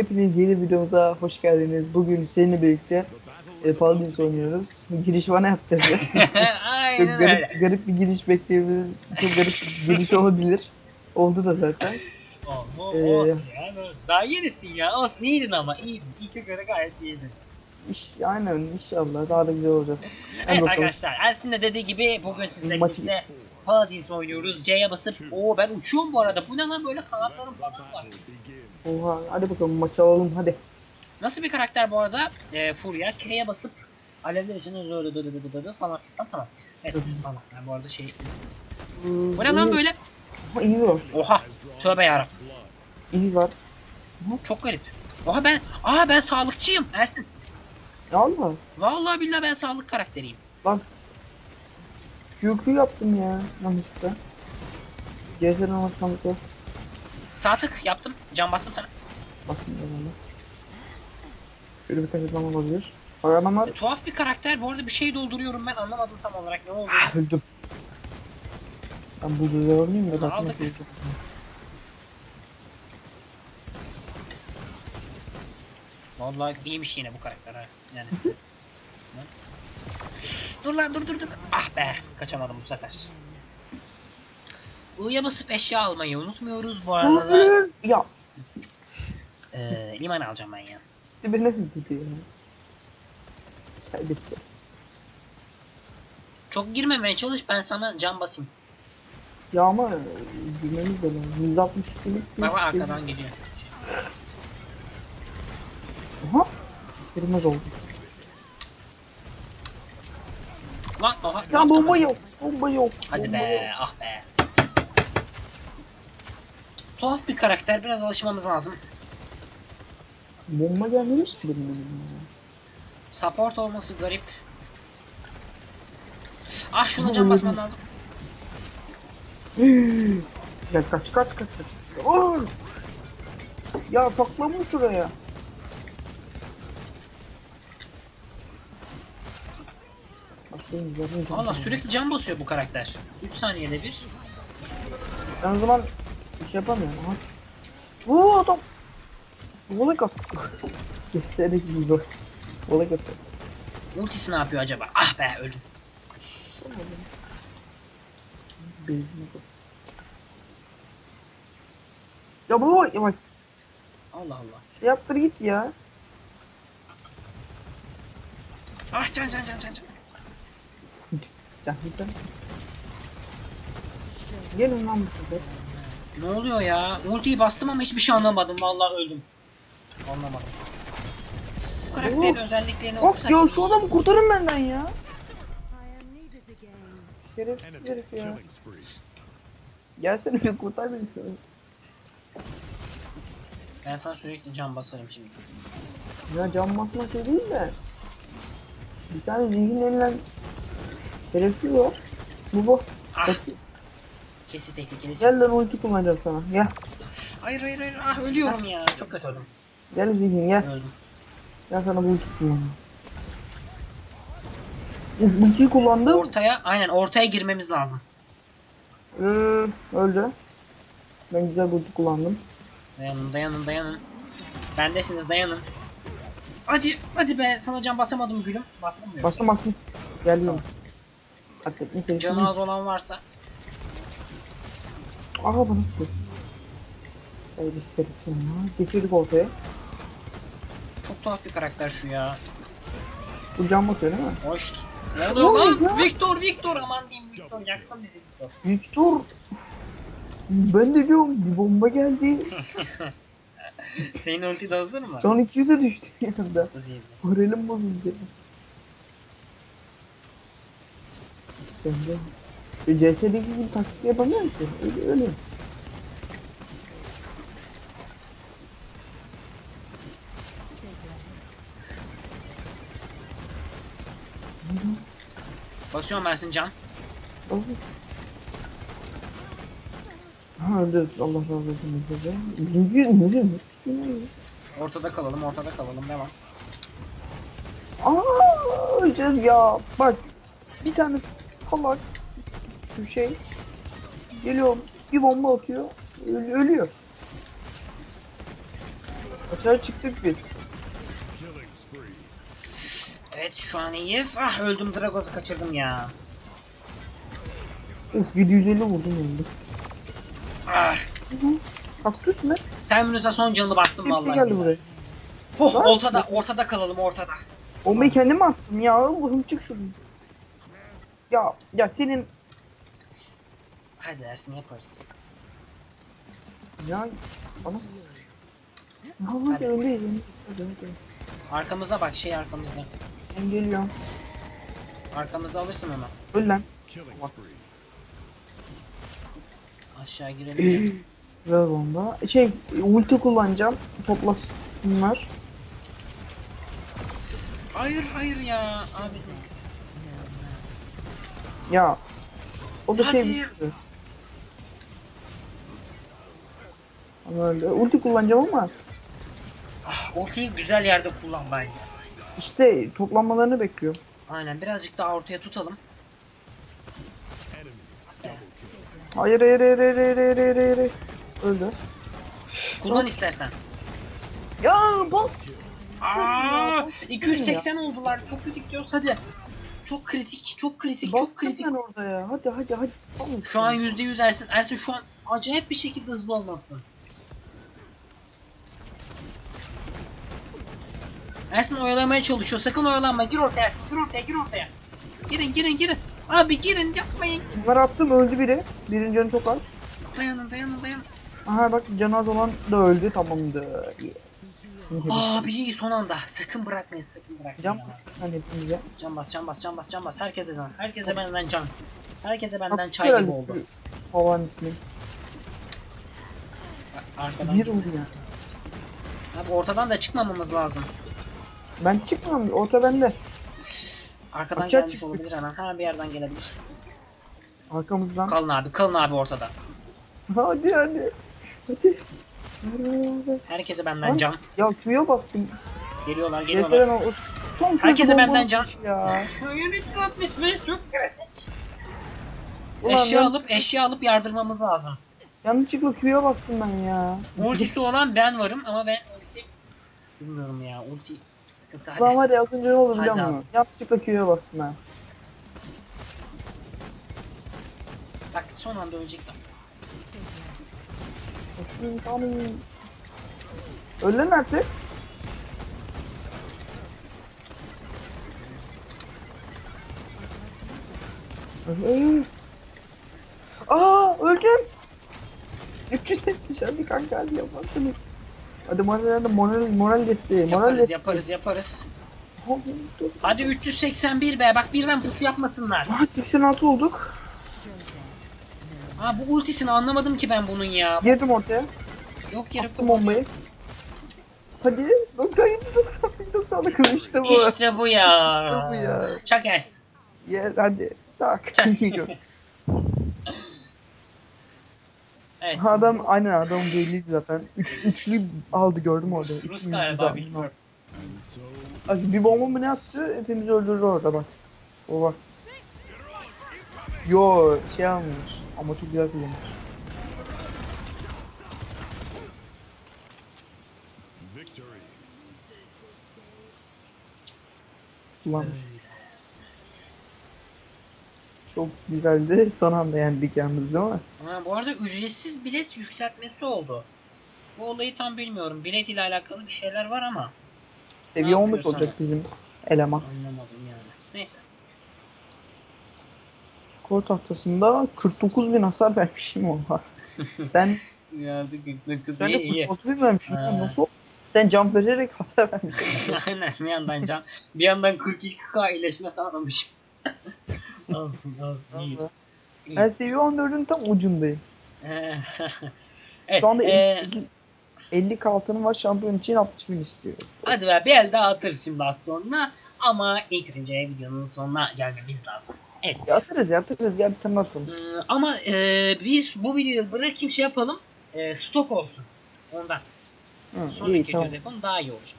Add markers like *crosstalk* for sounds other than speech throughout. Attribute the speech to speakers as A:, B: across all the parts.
A: Hepiniz yeni videomuza hoş geldiniz. Bugün seninle birlikte e, Paladins oynuyoruz. Giriş bana. *laughs* Çok
B: Aynen
A: garip,
B: öyle.
A: garip bir giriş bekleyebilir. Çok garip bir giriş olabilir. Oldu da zaten.
B: Olma,
A: Ee,
B: olsun ya. Daha yenisin ya. Olsun iyiydin ama iyiydin. İlk göre gayet iyiydin.
A: İş, aynen inşallah daha da güzel olacak. Hadi
B: Evet
A: bakalım.
B: arkadaşlar Ersin de dediği gibi bugün sizlerle
A: Maçı-
B: birlikte Paladins oynuyoruz. C'ye basıp Oo ben uçuyorum bu arada. Bu ne lan böyle kanatlarım falan var.
A: Oha hadi bakalım maçı alalım hadi.
B: Nasıl bir karakter bu arada? E, Furya K'ye basıp alevler içinde dö dö dö dö dö dö falan fistan tamam. Evet tamam. Ben bu arada şey... Bu ne lan böyle?
A: Ama iyi var.
B: Oha. Tövbe yarabbim.
A: İyi var.
B: Çok garip. Oha ben... Aa ben sağlıkçıyım Ersin.
A: Ya Allah.
B: Vallahi billahi ben sağlık karakteriyim.
A: Bak. QQ yaptım ya yanlışlıkla. CS'den alışkanlıkla.
B: Sağ tık yaptım. Can bastım sana.
A: Bakın bana. Şöyle birkaç adam olabilir. Aramanlar
B: E, tuhaf bir karakter. Bu arada bir şey dolduruyorum ben anlamadım tam olarak ne oldu.
A: öldüm. Ben bu düzeye oynayayım da bakmak
B: Aldık. Vallahi iyiymiş yine bu karakter ha. Yani. *laughs* Dur lan dur dur dur. Ah be kaçamadım bu sefer. I'ya basıp eşya almayı unutmuyoruz bu arada da.
A: Ya.
B: E, liman alacağım ben ya.
A: Bir ne dedi ya. Kaybetse.
B: Çok girmemeye çalış ben sana can basayım.
A: Ya ama bilmemiz de lazım. 160 kılık.
B: Bak bak arkadan geliyor.
A: Aha. Kırmaz oldu.
B: Lan oha.
A: Ya bomba yok. Bomba yok.
B: Hadi
A: bomba
B: be
A: yok.
B: ah be. Tuhaf bir karakter biraz alışmamız lazım.
A: Bomba gelmemiş ki benim.
B: Support olması garip. Ah şuna can basmam lazım. *gasps*
A: Ya kaç kaç kaç kaç. Ya saklanmış şuraya.
B: Allah sürekli can basıyor bu karakter. 3 saniyede bir.
A: Ben o zaman bir şey yapamıyorum. Aha. Vuuu adam. Volek at. Geçsene gibi zor. Volek at.
B: Ultisi ne yapıyor acaba? Ah be öldüm.
A: Bezine bak. Ya bu yavaş.
B: Allah Allah.
A: Şey yaptır git ya.
B: Ah can can can can can.
A: Ya sen. Gelin lan bu sefer.
B: Ne oluyor ya? Ultiyi bastım ama hiçbir şey anlamadım. Vallahi öldüm. Anlamadım. Bu karakterin
A: Oo.
B: özelliklerini
A: Bak
B: okusak.
A: ya şu adamı kurtarın benden ya. Şerefsiz herif ya. Gelsene bir kurtar beni şöyle.
B: Ben sana sürekli can basarım şimdi.
A: Ya can basma şey değil de. Bir tane zihin elinden şerefsiz var. Bu bu.
B: Ah
A: Kaç.
B: Kesi tehlikelisi.
A: Gel lan ulti kullanacağım sana. Gel.
B: Hayır hayır hayır. Ah ölüyorum ya. Çok kötü öldüm.
A: Gel zihin gel.
B: Öldüm.
A: Gel sana bu ulti kullanayım. Ultiyi kullandım.
B: Ortaya aynen ortaya girmemiz lazım.
A: Ee, öldü. Ben güzel ulti kullandım.
B: Dayanın dayanın dayanın. Bendesiniz dayanın. Hadi hadi be sana can basamadım gülüm. Bastım mı?
A: Bastım bastım. Geliyorum. Hakikaten keyifli.
B: Canı az olan varsa.
A: Aha bana sıkıyor. Hayır isteriz ya. Geçirdik ortaya.
B: Çok tuhaf bir karakter şu ya.
A: Bu can batıyor değil mi?
B: Hoş. Ne oluyor lan?
A: ya?
B: Victor Victor aman diyeyim Victor yaktın bizi Victor.
A: Victor. Ben de diyorum bir bomba geldi. *laughs*
B: Senin ulti de hazır mı?
A: Son 200'e düştü *laughs* yanında. Moralim bozuldu. Ben de. E, CS'deki gibi taktik yapamıyorum ki. Öyle öyle.
B: Basıyorum ben senin can.
A: Ha öldü. Allah razı olsun. Birinci nereye ya?
B: Ortada kalalım ortada kalalım devam.
A: Aa, öleceğiz ya. Bak. Bir tane salak şu şey geliyor bir bomba atıyor. Öl- ölüyor. Açığa çıktık biz.
B: Evet şu an iyiyiz. Ah öldüm Dragos'u kaçırdım ya.
A: Uf 750 vurdum yani.
B: Ah.
A: Kaktüs mü?
B: Terminus'a son canını bastım
A: Hepsi
B: vallahi.
A: geldi buraya.
B: Oh, ortada, ortada kalalım ortada.
A: Bombayı kendim attım ya. Allah'ım çık şuradan. Ya ya senin
B: Hadi Ersin yaparız.
A: ya bana ya hadi
B: hadi. Arkamızda bak şey arkamızda.
A: Ben geliyorum.
B: Arkamızda alırsın onu.
A: Öl lan.
B: Aşağı girelim. *clears throat*
A: Ver bomba. Şey ulti kullanacağım. Toplasınlar.
B: hayır hayır ya abi.
A: Ya o da şey
B: Hadi.
A: bitti. Öyle. Ulti kullanacağım ama
B: Ah, ultiyi güzel yerde kullan bence.
A: işte toplanmalarını bekliyorum.
B: Aynen birazcık daha ortaya tutalım.
A: Hayır hayır hayır hayır hayır hayır hayır hayır, hayır. Öldü.
B: Kullan istersen.
A: Ya bas.
B: Aa,
A: ya,
B: 280 oldular. Çok kötü gidiyoruz hadi. Çok kritik, çok kritik,
A: Bas
B: çok kritik.
A: sen orada ya. Hadi hadi hadi. Tamam.
B: Şu an %100 Ersin. Ersin şu an acayip bir şekilde hızlı olmalısın. Ersin oyalamaya çalışıyor. Sakın oyalanma. Gir ortaya. Ersin. Gir ortaya. Gir ortaya. Girin girin girin. Abi girin yapmayın.
A: Bunları attım öldü biri. Birinin canı çok az.
B: Dayanın dayanın dayanın.
A: Aha bak canı az olan da öldü tamamdır. Yes.
B: Abi son anda. Sakın bırakmayın. Sakın bırakmayın.
A: Can bas sen hepimize.
B: Can bas can bas can bas can bas. Herkese can. Herkese benden can. Herkese benden çay gibi oldu.
A: Falan ismi.
B: Arkadan.
A: Bir vurdu ya.
B: Abi ortadan da çıkmamamız lazım.
A: Ben çıkmam. Orta bende.
B: Arkadan
A: Açığa
B: gelmiş
A: çıktık.
B: olabilir hemen. Ha bir yerden gelebilir.
A: Arkamızdan.
B: Kalın abi, kalın abi ortada.
A: Hadi hadi. Hadi. Hadi.
B: Herkese benden
A: Lan,
B: can.
A: Ya Q'ya bastım.
B: Geliyorlar,
A: Yeter
B: geliyorlar.
A: ama o son
B: Herkese benden can.
A: atmış Ya.
B: Hayır 365 çok.
A: Ulan
B: Eşya
A: ben-
B: alıp eşya alıp yardırmamız lazım.
A: Yanlışlıkla Q'ya bastım ben ya.
B: Ultisi olan ben varım ama ben ulti bilmiyorum ya. Ulti sıkıntı hadi.
A: Ulan var ya az önce ne oldu biliyor
B: Hadi
A: musun? Yanlışlıkla Q'ya bastım ben.
B: Bak son anda ölecektim.
A: Hı, Tamam. Öl lan artık. Aa öldüm. 370 hadi kanka hadi yaparsınız. Hadi moral moral moral desteği moral
B: Yaparız,
A: desteği.
B: yaparız, yaparız.
A: Hadi, dur.
B: Hadi 381 be. Bak birden pusu yapmasınlar.
A: Aa 86 olduk.
B: Ha bu ultisini anlamadım ki ben bunun ya.
A: Girdim ortaya.
B: Yok yere
A: Attım bombayı. Hadi 97 98 99 işte bu.
B: İşte bu ya.
A: İşte bu ya.
B: Çak Ersin.
A: Yes hadi. Tak. *laughs*
B: Evet.
A: adam aynen adam belliydi zaten. Üç, üçlü aldı gördüm orada.
B: Rus
A: İkimiz
B: galiba bilmiyorum.
A: Bak bir bomba mı ne attı? Hepimizi öldürdü orada bak. O bak. Yo şey almış. Ama çok güzel kullanmış. Kullanmış. Çok güzeldi. Son anda yendik yalnız değil mi?
B: Ha, bu arada ücretsiz bilet yükseltmesi oldu. Bu olayı tam bilmiyorum. Bilet ile alakalı bir şeyler var ama
A: Seviye
B: Ne
A: 15
B: yapıyorsun
A: olacak bizim eleman.
B: anlamadım yani. Neyse.
A: Kol tahtasında 49 bin hasar vermişim ona. *laughs* Sen
B: Geldi kız
A: sen de
B: iyi.
A: 49 bin vermişsin.
B: Ha.
A: Nasıl? oldu? Sen can vererek hasar *laughs* vermişsin.
B: Aynen bir yandan can. Bir yandan 42k iyileşme sağlamışım. *laughs* olsun olsun iyi.
A: ben seviye 14'ün tam ucundayım. *laughs*
B: evet,
A: Şu anda
B: e,
A: 50 k altınım var şampiyon için 60 bin istiyor.
B: hadi be bir el daha atarız şimdi az sonra. Ama ilk önce videonun sonuna gelmemiz lazım. Evet.
A: Ya atarız ya atarız gel bir tane atalım.
B: Ee, ama e, biz bu videoyu bırakayım şey yapalım. E, stok olsun. Ondan.
A: Hı, iyi
B: Sonraki
A: tamam.
B: yapalım daha iyi olur.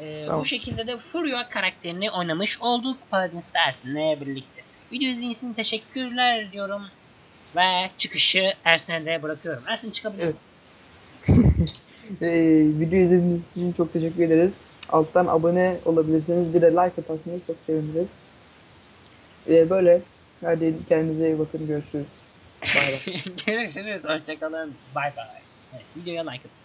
B: Ee,
A: Tamam.
B: Bu şekilde de Furio karakterini oynamış olduk Paladin Stars'ınla birlikte. Video izlediğiniz için teşekkürler diyorum. Ve çıkışı Ersin'e de bırakıyorum. Ersin çıkabilirsin. *laughs*
A: Ee, video izlediğiniz için çok teşekkür ederiz. Alttan abone olabilirsiniz. Bir de like atarsanız çok seviniriz. Ee, böyle. Hadi kendinize iyi bakın. Görüşürüz. Bay bay. *laughs*
B: Görüşürüz. Hoşçakalın. Bay bay. Evet, videoya like atın.